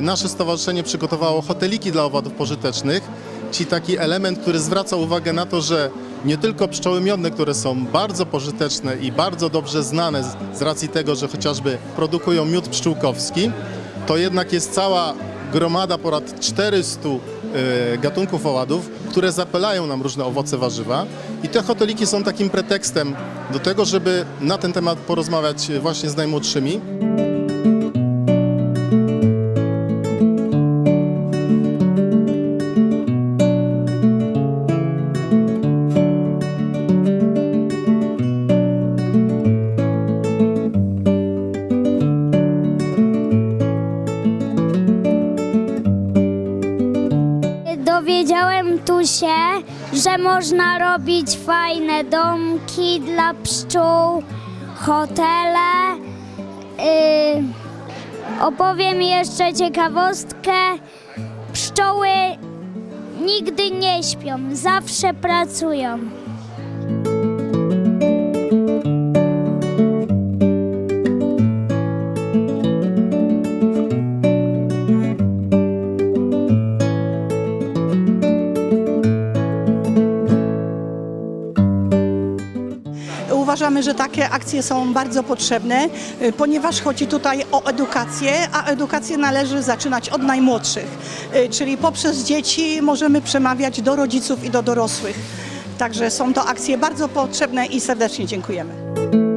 nasze stowarzyszenie przygotowało hoteliki dla owadów pożytecznych, czyli taki element, który zwraca uwagę na to, że nie tylko pszczoły miodne, które są bardzo pożyteczne i bardzo dobrze znane z, z racji tego, że chociażby produkują miód pszczółkowski, to jednak jest cała gromada ponad 400 e, gatunków owadów, które zapylają nam różne owoce, warzywa. I te hoteliki są takim pretekstem do tego, żeby na ten temat porozmawiać właśnie z najmłodszymi. Dowiedziałem tu się, że można robić fajne domki dla pszczół, hotele. Yy, opowiem jeszcze ciekawostkę. Pszczoły nigdy nie śpią, zawsze pracują. Uważamy, że takie akcje są bardzo potrzebne, y, ponieważ chodzi tutaj o edukację, a edukację należy zaczynać od najmłodszych, y, czyli poprzez dzieci możemy przemawiać do rodziców i do dorosłych. Także są to akcje bardzo potrzebne i serdecznie dziękujemy.